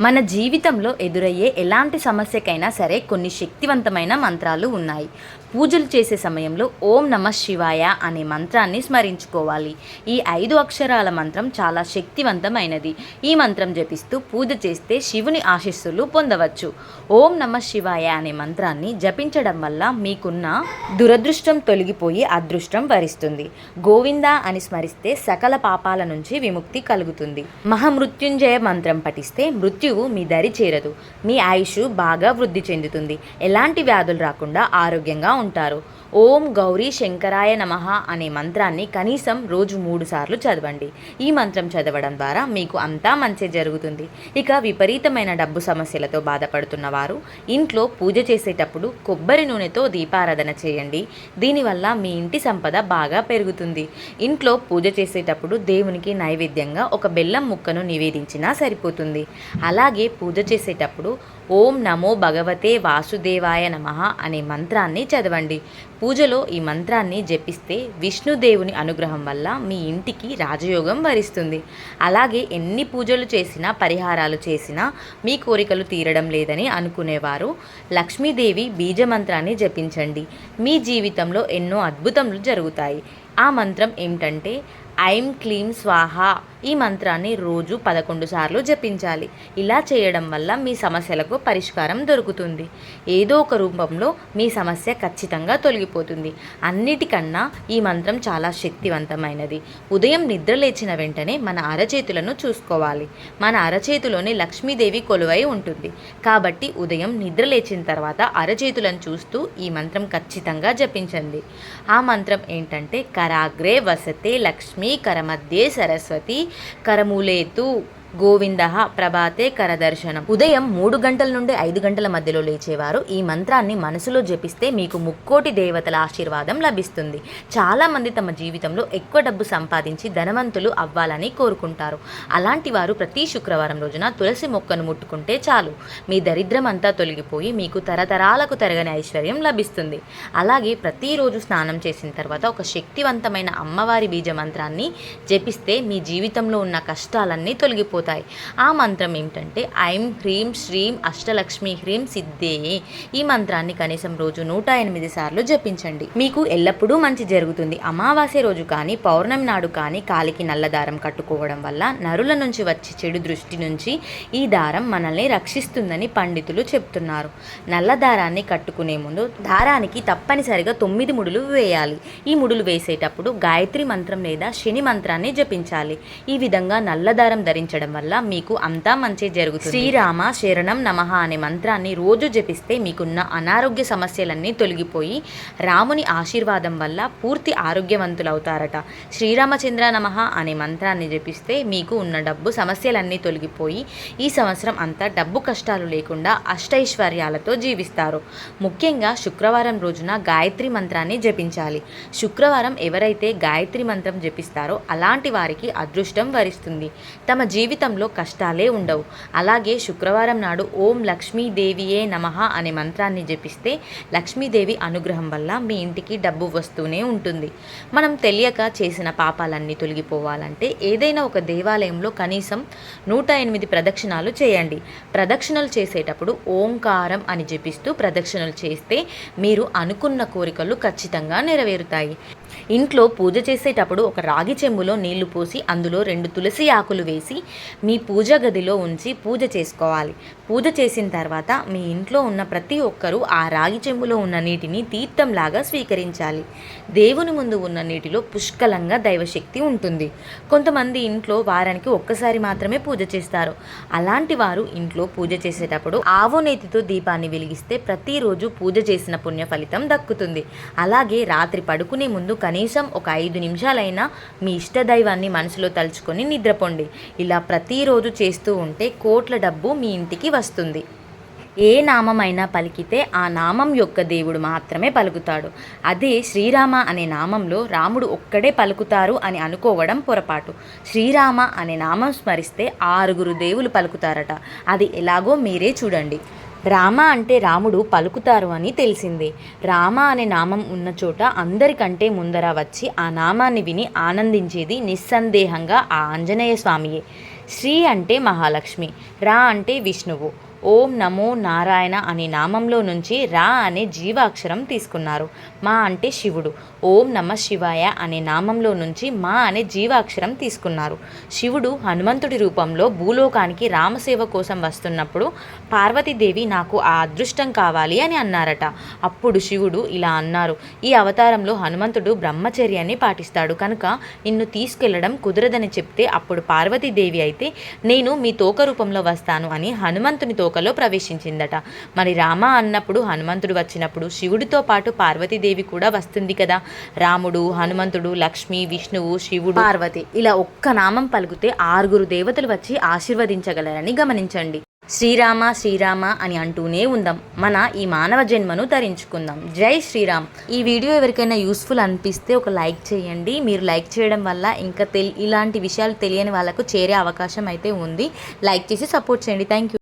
మన జీవితంలో ఎదురయ్యే ఎలాంటి సమస్యకైనా సరే కొన్ని శక్తివంతమైన మంత్రాలు ఉన్నాయి. పూజలు చేసే సమయంలో ఓం నమ శివాయ అనే మంత్రాన్ని స్మరించుకోవాలి. ఈ ఐదు అక్షరాల మంత్రం చాలా శక్తివంతమైనది. ఈ మంత్రం జపిస్తూ పూజ చేస్తే శివుని ఆశీస్సులు పొందవచ్చు. ఓం నమ శివాయ అనే మంత్రాన్ని జపించడం వల్ల మీకున్న దురదృష్టం తొలగిపోయి అదృష్టం వరిస్తుంది. గోవింద అని స్మరిస్తే సకల పాపాల నుంచి విముక్తి కలుగుతుంది. మహామృత్యుంజయ మంత్రం పఠిస్తే మృత్యువు మీ దరి చేరదు. మీ ఆయుష్ బాగా వృద్ధి చెందుతుంది. ఎలాంటి వ్యాధులు రాకుండా ఆరోగ్యంగా ఉంటుంది ఉంటారు. ఓం గౌరీ శంకరాయ నమః అనే మంత్రాన్ని కనీసం రోజు మూడు సార్లు చదవండి. ఈ మంత్రం చదవడం ద్వారా మీకు అంతా మంచి జరుగుతుంది. ఇక విపరీతమైన డబ్బు సమస్యలతో బాధపడుతున్న వారు ఇంట్లో పూజ చేసేటప్పుడు కొబ్బరి నూనెతో దీపారాధన చేయండి. దీనివల్ల మీ ఇంటి సంపద బాగా పెరుగుతుంది. ఇంట్లో పూజ చేసేటప్పుడు దేవునికి నైవేద్యంగా ఒక బెల్లం ముక్కను నివేదించినా సరిపోతుంది. అలాగే పూజ చేసేటప్పుడు ఓం నమో భగవతే వాసుదేవాయ నమః అనే మంత్రాన్ని చదవండి. పూజలో ఈ మంత్రాన్ని జపిస్తే విష్ణుదేవుని అనుగ్రహం వల్ల మీ ఇంటికి రాజయోగం వరిస్తుంది. అలాగే ఎన్ని పూజలు చేసినా పరిహారాలు చేసినా మీ కోరికలు తీరడం లేదని అనుకునేవారు. లక్ష్మీదేవి బీజమంత్రాన్ని జపించండి. మీ జీవితంలో ఎన్నో అద్భుతములు జరుగుతాయి. ఆ మంత్రం ఏమిటంటే ఐం క్లీం స్వాహ ఈ మంత్రాన్ని రోజు పదకొండు సార్లు జపించాలి. ఇలా చేయడం వల్ల మీ సమస్యలకు పరిష్కారం దొరుకుతుంది. ఏదో ఒక రూపంలో మీ సమస్య ఖచ్చితంగా తొలగిపోతుంది. అన్నిటికన్నా ఈ మంత్రం చాలా శక్తివంతమైనది. ఉదయం నిద్ర లేచిన వెంటనే మన అరచేతులను చూసుకోవాలి. మన అరచేతిలోని లక్ష్మీదేవి కొలువై ఉంటుంది. కాబట్టి ఉదయం నిద్ర లేచిన తర్వాత అరచేతులను చూస్తూ ఈ మంత్రం ఖచ్చితంగా జపించండి. ఆ మంత్రం ఏంటంటే కరాగ్రే వసతే లక్ష్మీ కరమధ్యే సరస్వతి కరమూలేతు గోవింద ప్రభాతే కరదర్శనం. ఉదయం మూడు గంటల నుండి ఐదు గంటల మధ్యలో లేచేవారు. ఈ మంత్రాన్ని మనసులో జపిస్తే మీకు ముక్కోటి దేవతల ఆశీర్వాదం లభిస్తుంది. చాలామంది తమ జీవితంలో ఎక్కువ డబ్బు సంపాదించి ధనవంతులు అవ్వాలని కోరుకుంటారు. అలాంటి వారు ప్రతి శుక్రవారం రోజున తులసి మొక్కను ముట్టుకుంటే చాలు. మీ దరిద్రం అంతా తొలగిపోయి మీకు తరతరాలకు తరగని ఐశ్వర్యం లభిస్తుంది. అలాగే ప్రతిరోజు స్నానం చేసిన తర్వాత ఒక శక్తివంతమైన అమ్మవారి బీజ మంత్రాన్ని జపిస్తే మీ జీవితంలో ఉన్న కష్టాలన్నీ తొలగిపోతాయి. ఆ మంత్రం ఏమిటంటే ఐం హ్రీం శ్రీం అష్టలక్ష్మి హ్రీం సిద్ధేయే ఈ మంత్రాన్ని కనీసం రోజు నూట ఎనిమిది సార్లు జపించండి. మీకు ఎల్లప్పుడూ మంచి జరుగుతుంది. అమావాస్య రోజు కానీ పౌర్ణమి నాడు కానీ కాలికి నల్ల దారం కట్టుకోవడం వల్ల నరుల నుంచి వచ్చే చెడు దృష్టి నుంచి ఈ దారం మనల్ని రక్షిస్తుందని పండితులు చెప్తున్నారు. నల్ల దారాన్ని కట్టుకునే ముందు దారానికి తప్పనిసరిగా తొమ్మిది ముడులు వేయాలి. ఈ ముడులు వేసేటప్పుడు గాయత్రి మంత్రం లేదా శని మంత్రాన్ని జపించాలి. ఈ విధంగా నల్ల దారం ధరించడం వల్ల మీకు అంతా మంచి జరుగుతుంది. శ్రీరామ శరణం నమః అనే మంత్రాన్ని రోజు జపిస్తే మీకున్న అనారోగ్య సమస్యలన్నీ తొలగిపోయి రాముని ఆశీర్వాదం వల్ల పూర్తి ఆరోగ్యవంతులవుతారట. శ్రీరామచంద్ర నమః అనే మంత్రాన్ని జపిస్తే మీకు ఉన్న డబ్బు సమస్యలన్నీ తొలగిపోయి ఈ సంవత్సరం అంతా డబ్బు కష్టాలు లేకుండా అష్టైశ్వర్యాలతో జీవిస్తారు. ముఖ్యంగా శుక్రవారం రోజున గాయత్రి మంత్రాన్ని జపించాలి. శుక్రవారం ఎవరైతే గాయత్రి మంత్రం జపిస్తారో అలాంటి వారికి అదృష్టం వరిస్తుంది. తమ జీవితంలో కష్టాలే ఉండవు. అలాగే శుక్రవారం నాడు ఓం లక్ష్మీదేవియే నమః అనే మంత్రాన్ని జపిస్తే లక్ష్మీదేవి అనుగ్రహం వల్ల మీ ఇంటికి డబ్బు వస్తూనే ఉంటుంది. మనం తెలియక చేసిన పాపాలన్నీ తొలగిపోవాలంటే ఏదైనా ఒక దేవాలయంలో కనీసం నూట ఎనిమిది ప్రదక్షిణాలు చేయండి. ప్రదక్షిణలు చేసేటప్పుడు ఓంకారం అని జపిస్తూ ప్రదక్షిణలు చేస్తే మీరు అనుకున్న కోరికలు ఖచ్చితంగా నెరవేరుతాయి. ఇంట్లో పూజ చేసేటప్పుడు ఒక రాగి చెంబులో నీళ్ళు పోసి అందులో రెండు తులసి ఆకులు వేసి మీ పూజ గదిలో ఉంచి పూజ చేసుకోవాలి. పూజ చేసిన తర్వాత మీ ఇంట్లో ఉన్న ప్రతి ఒక్కరూ ఆ రాగి చెంబులో ఉన్న నీటిని తీర్థంలాగా స్వీకరించాలి. దేవుని ముందు ఉన్న నీటిలో పుష్కలంగా దైవశక్తి ఉంటుంది. కొంతమంది ఇంట్లో వారానికి ఒక్కసారి మాత్రమే పూజ చేస్తారు. అలాంటి వారు ఇంట్లో పూజ చేసేటప్పుడు ఆవోనేతితో దీపాన్ని వెలిగిస్తే ప్రతిరోజు పూజ చేసిన పుణ్య ఫలితం దక్కుతుంది. అలాగే రాత్రి పడుకునే ముందు కనీసం ఒక ఐదు నిమిషాలైనా మీ ఇష్టదైవాన్ని మనసులో తలుచుకొని నిద్రపోండి. ఇలా ప్రతిరోజు చేస్తూ ఉంటే కోట్ల డబ్బు మీ ఇంటికి వస్తుంది. ఏ నామమైనా పలికితే ఆ నామం యొక్క దేవుడు మాత్రమే పలుకుతాడు. అదే శ్రీరామ అనే నామంలో రాముడు ఒక్కడే పలుకుతారు అని అనుకోవడం పొరపాటు. శ్రీరామ అనే నామం స్మరిస్తే ఆరుగురు దేవులు పలుకుతారట. అది ఎలాగో మీరే చూడండి. రామ అంటే రాముడు పలుకుతారు అని తెలిసిందే. రామ అనే నామం ఉన్న చోట అందరికంటే ముందర వచ్చి ఆ నామాన్ని విని ఆనందించేది నిస్సందేహంగా ఆ ఆంజనేయ స్వామియే. శ్రీ అంటే మహాలక్ష్మి రా అంటే విష్ణువు. ఓం నమో నారాయణ అనే నామంలో నుంచి రా అనే జీవాక్షరం తీసుకున్నారు. మా అంటే శివుడు. ఓం నమ శివాయ అనే నామంలో నుంచి మా అనే జీవాక్షరం తీసుకున్నారు. శివుడు హనుమంతుడి రూపంలో భూలోకానికి రామసేవ కోసం వస్తున్నప్పుడు పార్వతీదేవి నాకు ఆ అదృష్టం కావాలి అని అన్నారట. అప్పుడు శివుడు ఇలా అన్నారు. ఈ అవతారంలో హనుమంతుడు బ్రహ్మచర్యాన్ని పాటిస్తాడు కనుక నిన్ను తీసుకెళ్ళడం కుదరదని చెప్తే అప్పుడు పార్వతీదేవి అయితే నేను మీ తోక రూపంలో వస్తాను అని హనుమంతుని తోక తోకలో ప్రవేశించిందట. మరి రామ అన్నప్పుడు హనుమంతుడు వచ్చినప్పుడు శివుడితో పాటు పార్వతీదేవి కూడా వస్తుంది కదా. రాముడు హనుమంతుడు లక్ష్మి విష్ణువు శివుడు. పార్వతి ఇలా ఒక్క నామం పలికితే ఆరుగురు దేవతలు వచ్చి ఆశీర్వదించగలరని గమనించండి. శ్రీరామ శ్రీరామ అని అంటూనే ఉందాం. మన ఈ మానవ జన్మను తరించుకుందాం జై శ్రీరామ్. ఈ వీడియో ఎవరికైనా యూస్ఫుల్ అనిపిస్తే ఒక లైక్ చేయండి. మీరు లైక్ చేయడం వల్ల ఇంకా తెలి ఇలాంటి విషయాలు తెలియని వాళ్ళకు చేరే అవకాశం అయితే ఉంది. లైక్ చేసి సపోర్ట్ చేయండి. Thank you